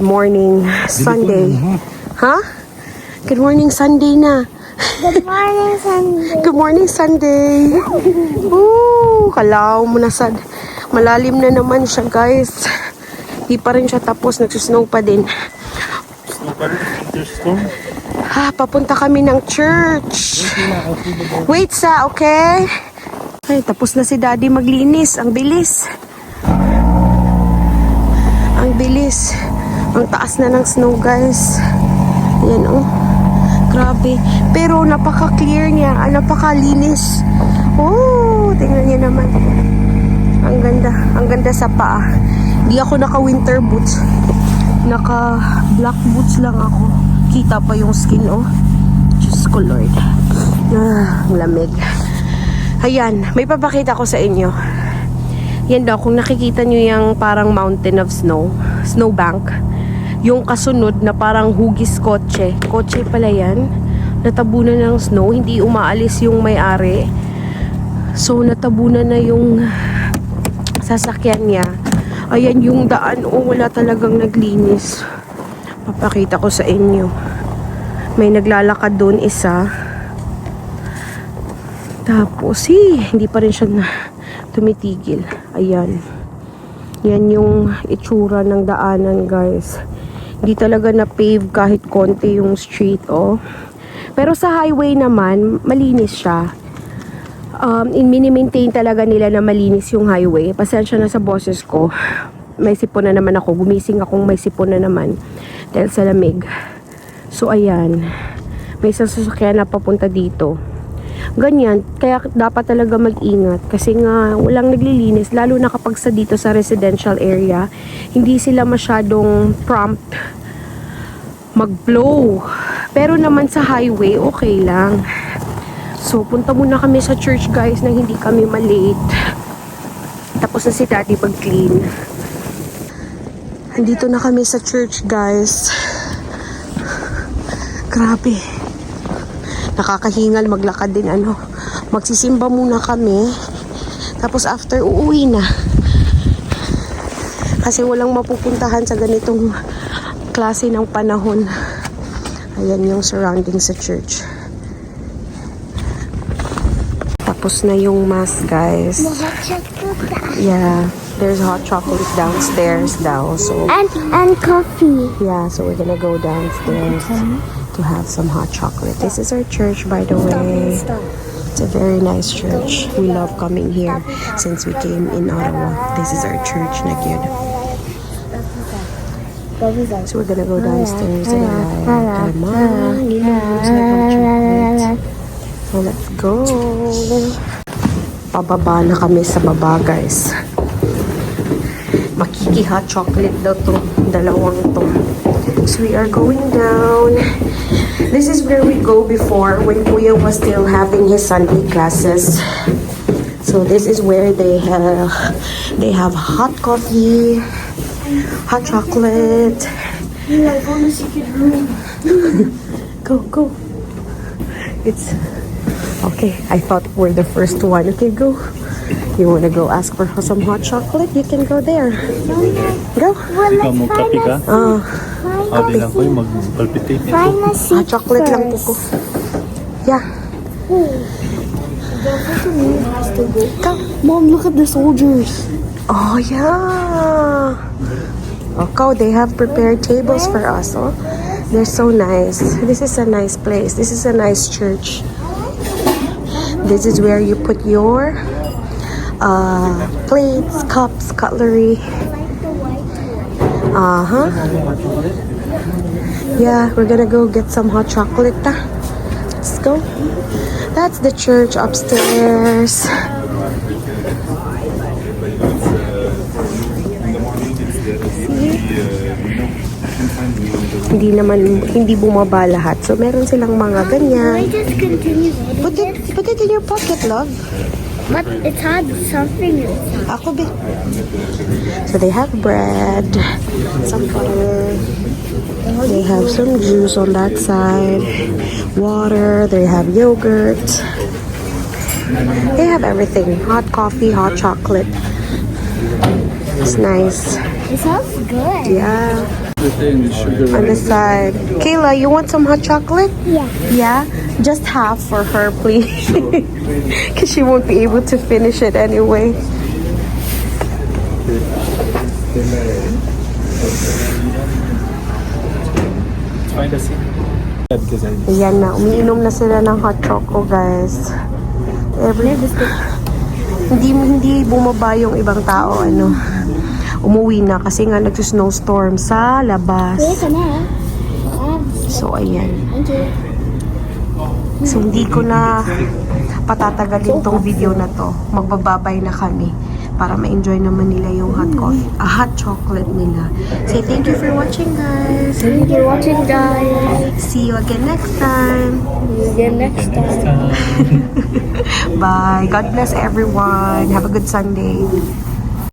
Good morning, Sunday. Ha? Good morning, Sunday na. Good morning, Sunday. Good morning, Sunday. Ooh, kalaw mo na sad. Malalim na naman siya, guys. Di pa rin siya tapos. Nagsusnow pa din. Ha, papunta kami ng church. Wait sa, okay? Ay, tapos na si daddy maglinis. Ang bilis. Ang bilis. Ang taas na ng snow, guys. Yan, oh. Grabe. Pero napaka-clear niya. Ah, napakalinis. Oh, tingnan niyo naman. Ang ganda. Ang ganda sa paa. Hindi ako naka-winter boots. Naka-black boots lang ako. Kita pa yung skin, oh. Diyos ko, Lord. Ah, ang lamig. Ayan, may papakita ko sa inyo. Yan daw, kung nakikita nyo yung parang mountain of snow, snowbank, yung kasunod na parang hugis kotse, kotse pala yan, natabunan ng snow, hindi umaalis yung may-ari. So, natabunan na yung sasakyan niya. Ayan yung daan, oh, wala talagang naglinis. Papakita ko sa inyo. May naglalakad doon isa. Tapos, eh, hindi pa rin siya na tumitigil. Ayan. Yan yung itsura ng daanan, guys. Hindi talaga na-pave kahit konti yung street, oh. Pero sa highway naman, malinis siya. Um, in mini-maintain talaga nila na malinis yung highway. Pasensya na sa boses ko. May sipon na naman ako. Gumising akong may sipon na naman. Dahil sa lamig. So, ayan. May isang sasakyan na papunta dito. Ganyan. Kaya dapat talaga mag-ingat. Kasi nga, walang naglilinis. Lalo na kapag sa dito sa residential area. Hindi sila masyadong prompt mag-blow. Pero naman sa highway, okay lang. So, punta muna kami sa church guys na hindi kami malate. Tapos na si daddy mag-clean. Andito na kami sa church guys. Grabe. Nakakahingal maglakad din ano. Magsisimba muna kami. Tapos after uuwi na. Kasi walang mapupuntahan sa ganitong klase ng panahon. Ayan yung surrounding sa church. Tapos na yung mass, guys. Yeah, there's hot chocolate downstairs daw. So, And and coffee. yeah, so we're gonna go downstairs to have some hot chocolate. This is our church, by the way. It's a very nice church. We love coming here since we came in Ottawa. This is our church, Nagyud. So we're gonna go downstairs and like, come you know, hot chocolate. So let's go. Pababa na kami sa baba, guys. Makiki hot chocolate daw to. Dalawang to. So we are going down. This is where we go before when Kuya was still having his Sunday classes. So this is where they have they have hot coffee, hot chocolate. I found a secret room. Go, go. It's okay. I thought we're the first one. Okay, go. You want to go ask for some hot chocolate? You can go there. Go. Well, Ikaw let's mo kape find ka? a, Ah, Abi lang ko yung mag-palpitate. find a seat hot chocolate lang po ko. Yeah. Go. Mom, look at the soldiers. Oh yeah. Okay, they have prepared tables for us. Oh, they're so nice. This is a nice place. This is a nice church. This is where you put your uh, plates, cups, cutlery. Uh huh. Yeah, we're gonna go get some hot chocolate. Let's go. That's the church upstairs. Hindi naman, hindi bumaba lahat. So, meron silang mga ganyan. just continue Put it, put it in your pocket, love. But it had something. Ako, be. So, they have bread, some butter. They have some juice on that side, water, they have yogurt. They have everything. Hot coffee, hot chocolate. It's nice. It sounds good. Yeah. The thing, the sugar on the side. Kayla, you want some hot chocolate? Yeah. Yeah? Just half for her, please. Because she won't be able to finish it anyway. Find a seat. Ayan na, umiinom na sila ng hot choco, guys. Every, hindi hindi bumaba yung ibang tao, ano. Umuwi na kasi nga nagsusnowstorm sa labas. Out. So, ayan. So, hindi ko na patatagalin tong video na to. Magbababay na kami para ma-enjoy naman nila yung hot coffee, ah, hot chocolate nila. Say thank you for watching, guys. Thank you for watching, guys. See you again next time. See you again next time. Bye. God bless everyone. Have a good Sunday.